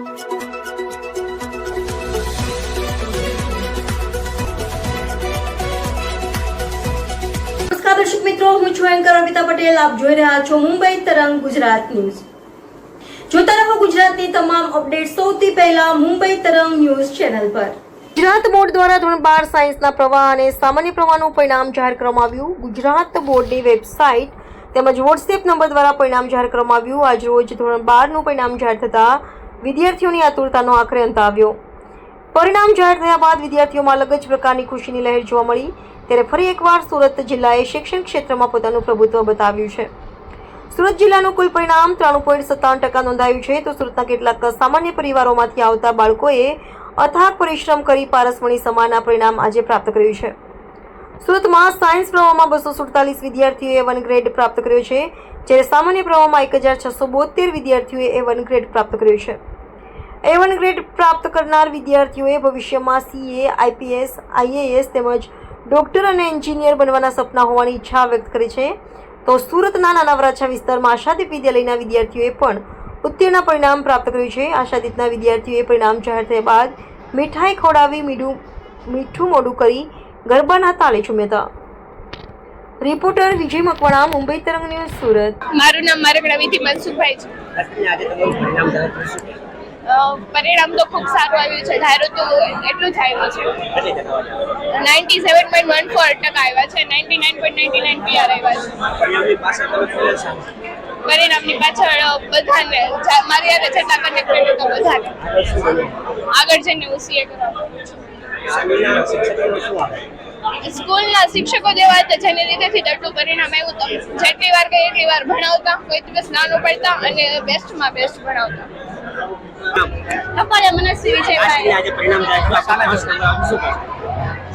દર્શક મિત્રો, હું છું એન્કર અમિતા પટેલ. આપ જોઈ રહ્યા છો મુંબઈ તરંગ ગુજરાત ન્યૂઝ. જોતા રહો ગુજરાતની તમામ અપડેટ સૌથી પહેલા મુંબઈ તરંગ ન્યૂઝ ચેનલ પર. ગુજરાત બોર્ડ દ્વારા ધોરણ બાર સાયન્સના પ્રવાહ અને સામાન્ય પ્રવાહનું પરિણામ જાહેર કરવામાં આવ્યું. ગુજરાત બોર્ડની વેબસાઇટ તેમજ વોટ્સએપ નંબર દ્વારા પરિણામ જાહેર કરવામાં આવ્યું. આજરોજ ધોરણ બારનું પરિણામ જાહેર થતાં વિદ્યાર્થીઓની આતુરતાનો આખરે અંત આવ્યો. પરિણામ જાહેર થયા બાદ વિદ્યાર્થીઓમાં અલગ જ પ્રકારની ખુશીની લહેર જોવા મળી. ત્યારે ફરી એકવાર સુરત જિલ્લાએ શિક્ષણ ક્ષેત્રમાં પોતાનું પ્રભુત્વ બતાવ્યું છે. સુરત જિલ્લાનું કુલ પરિણામ ત્રાણું પોઈન્ટ સત્તાવન ટકા નોંધાયું છે. તો સુરતના કેટલાક સામાન્ય પરિવારોમાંથી આવતા બાળકોએ અથાગ પરિશ્રમ કરી પારસમણી સમાનના પરિણામ આજે પ્રાપ્ત કર્યું છે. સુરતમાં સાયન્સ પ્રવાહમાં બસો સુડતાલીસ વિદ્યાર્થીઓએ વન ગ્રેડ પ્રાપ્ત કર્યો છે, જ્યારે સામાન્ય પ્રવાહમાં એક હજાર છસો બોતેર વિદ્યાર્થીઓએ એ વન ગ્રેડ પ્રાપ્ત કર્યો છે. એ વન ગ્રેડ પ્રાપ્ત કરનાર વિદ્યાર્થીઓએ ભવિષ્યમાં સીએ આઈપીએસ આઈએએસ તેમજ ડૉક્ટર અને એન્જિનિયર બનવાના સપના હોવાની ઈચ્છા વ્યક્ત કરી છે. તો સુરતના નાના વરાછા વિસ્તારમાં આશાદીપ વિદ્યાલયના વિદ્યાર્થીઓએ પણ ઉત્તીર્ણ પરિણામ પ્રાપ્ત કર્યું છે. આશાદીપના વિદ્યાર્થીઓએ પરિણામ જાહેર થયા બાદ મીઠાઈ ખવડાવી મીઠું મીઠું મોઢું કરી ગરબાના તાળે ઝૂમ્યા હતા. રિપોર્ટર વિજય મકવાણા મુંબઈ તરંગ ન્યૂઝ સુરત. મારું નામ મારા વિધિ મનસુખભાઈ છે. પરિણામ તો ખૂબ સારું આવ્યું છે. ધારો તો એટલું જ આવ્યું છે. Ninety seven point one four ટકા આવ્યા છે. Ninety nine point ninety nine PR આવ્યા છે. પરિણામની પાછળ બધાને મારી યારે જેટલા કનેક્ટેડ હતા બધાને. આગળ જઈને હું સીએ સ્કૂલના શિક્ષકો જેવા હતા જેને લીધેથી જ આટલું પરિણામ આવ્યું જેટલી વાર કે એટલી વાર ભણાવતા, કોઈ દિવસ નાનું પડતા અને બેસ્ટમાં બેસ્ટ ભણાવતા. ટપાલે મનસ્વી વિજયભાઈ આજે પરિણામ?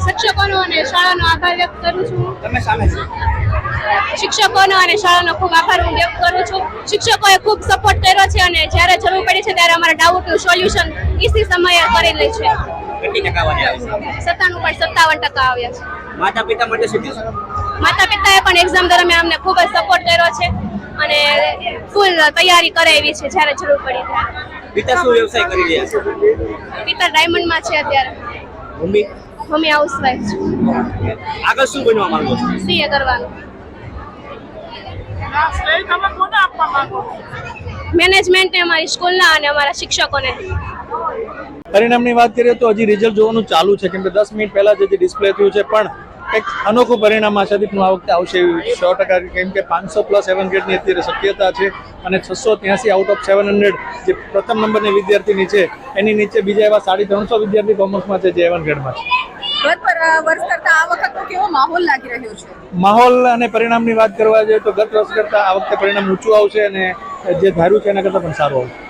શિક્ષકોનો અને શાળાનો આભાર વ્યક્ત કરું છું. તમે સામે છો? શિક્ષકોનો અને શાળાનો ખૂબ આભાર હું વ્યક્ત કરું છું. શિક્ષકોએ ખૂબ સપોર્ટ કર્યો છે અને જ્યારે જરૂર પડી છે ત્યારે અમારા ડાઉટનું સોલ્યુશન ઈસી સમયે કરી લે છે. સત્તાણું પોઈન્ટ સત્તાવન ટકા આવ્યા છે. માતા પિતા માટે શું માતા પિતાએ પણ એક્ઝામ દરમિયાન અમને ખૂબ જ સપોર્ટ કર્યો છે અને ફૂલ તૈયારી કરાવી છે જ્યારે જરૂર પડી ત્યારે. પિતા શું વ્યવસાય કરી રહ્યા છે? પિતા ડાયમંડમાં છે અત્યારે. મમ્મી? મમ્મી હાઉસવાઈફ છે. આગળ શું બનવા માંગો છો? સીએ કરવાનું. મેનેજમેન્ટને અમારી સ્કૂલના અને અમારા શિક્ષકોને. પરિણામની વાત કરીએ તો હજી રિઝલ્ટ જોવાનું ચાલુ છે. કેમ કે દસ મિનિટ પહેલા જે ડિસ્પ્લે થયું છે પણ કંઈક અનોખું પરિણામ આશાદીપનું આ વખતે આવશે એવી સો ટકા કેમ કે પાંચસો પ્લસ સેવન ગ્રેડની અત્યારે શક્યતા છે અને છસો ત્યાંસી આઉટ ઓફ સેવન હંડ્રેડ જે પ્રથમ નંબરની વિદ્યાર્થીની છે એની નીચે બીજા એવા સાડી ત્રણસો વિદ્યાર્થી કોમર્સમાં છે જે એવન ગ્રેડમાં છે? માહોલ અને પરિણામની વાત કરવા જોઈએ તો ગત વર્ષ કરતા આ વખતે પરિણામ ઊંચું આવશે અને જે ધાર્યું છે એના કરતાં પણ સારું આવશે.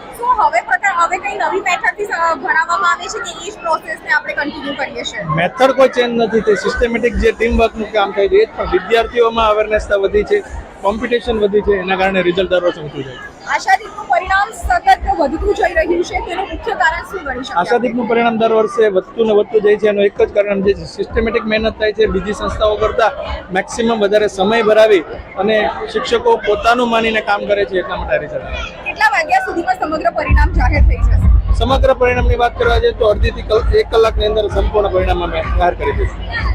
પ્રકાર નવી મેથડથી ભણાવવામાં આવે છે કે એ જ પ્રોસેસને આપણે કન્ટિન્યુ કરીએ છીએ મેથડ કોઈ ચેન્જ નથી તે સિસ્ટમેટિક જે ટીમ વર્કનું કામ થાય છે, એ જ પણ વિદ્યાર્થીઓમાં અવેરનેસતા વધી છે કોમ્પિટિશન વધી છે, એના કારણે રિઝલ્ટ દર વર્ષે ઊંચું જાય છે. આશાદીપનું પરિણામ સતત વધતું જઈ રહ્યું છે તેનું મુખ્ય કારણ શું ગણી શકાય? આશાદીપનું પરિણામ દર વર્ષે વધતું ને વધતું જાય છે એનું એક જ કારણ જે સિસ્ટમેટિક મહેનત થાય છે બીજી સંસ્થાઓ કરતાં મેક્સિમમ વધારે સમય ભરાવી અને શિક્ષકો પોતાનું માનીને કામ કરે છે એટલા માટે રિઝલ્ટ. કેટલા વાગ્યા સુધીમાં સમગ્ર પરિણામ જાહેર થઈ જશે? સમગ્ર પરિણામની વાત કરવા જઈએ તો અડધીથી એક કલાકની અંદર સંપૂર્ણ પરિણામ અમે જાહેર કરી દઈશું.